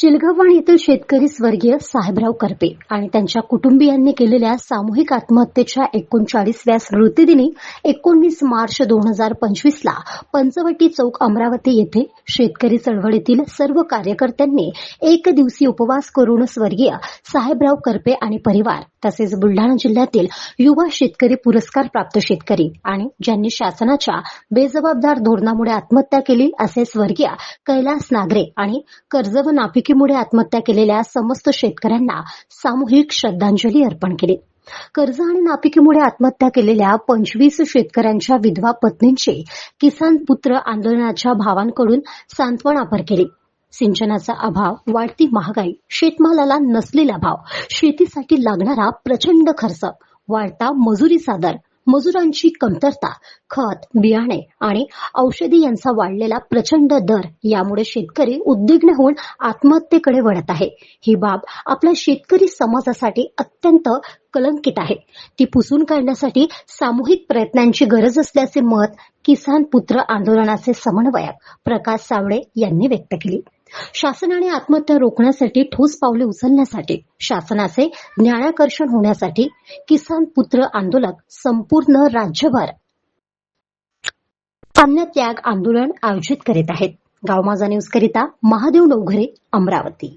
चिलगव्हाण येथील शेतकरी स्वर्गीय साहेबराव करपे आणि त्यांच्या कुटुंबियांनी केलेल्या सामूहिक आत्महत्येच्या एकोणचाळीसव्या स्मृतिदिनी एकोणवीस मार्च दोन हजार पंचवीसला पंचवटी चौक अमरावती येथे शेतकरी चळवळीतील सर्व कार्यकर्त्यांनी एक दिवसीय उपवास करून स्वर्गीय साहेबराव करपे आणि परिवार तसेच बुलढाणा जिल्ह्यातील युवा शेतकरी पुरस्कार प्राप्त शेतकरी आणि ज्यांनी शासनाच्या बेजबाबदार धोरणामुळे आत्महत्या केली असे स्वर्गीय कैलास नागरे आणि कर्ज व नापिकीमुळे आत्महत्या केलेल्या समस्त शेतकऱ्यांना सामूहिक श्रद्धांजली अर्पण केली. कर्ज आणि नापिकीमुळे आत्महत्या केलेल्या पंचवीस शेतकऱ्यांच्या विधवा पत्नींची किसान पुत्र आंदोलनाच्या भावांकडून सांत्वनापर केली. सिंचनाचा अभाव वाढती महागाई शेतमालाला नसलेला भाव शेतीसाठी लागणारा प्रचंड खर्च वाढता मजुरीचा दर मजुरांची कमतरता खत बियाणे आणि औषधी यांचा वाढलेला प्रचंड दर यामुळे शेतकरी उद्विग्न होऊन आत्महत्येकडे वळत आहे. ही बाब आपल्या शेतकरी समाजासाठी अत्यंत कलंकित आहे. ती पुसून काढण्यासाठी सामूहिक प्रयत्नांची गरज असल्याचे मत किसान पुत्र आंदोलनाचे समन्वयक प्रकाश सावळे यांनी व्यक्त केली. शासनाने आत्महत्या रोखण्यासाठी ठोस पावले उचलण्यासाठी शासनाचे ज्ञानाकर्षण होण्यासाठी किसान पुत्र आंदोलक संपूर्ण राज्यभर. अन्नत्याग आंदोलन आयोजित करीत आहेत. गावमाझा न्यूज करिता महादेव नवघरे अमरावती.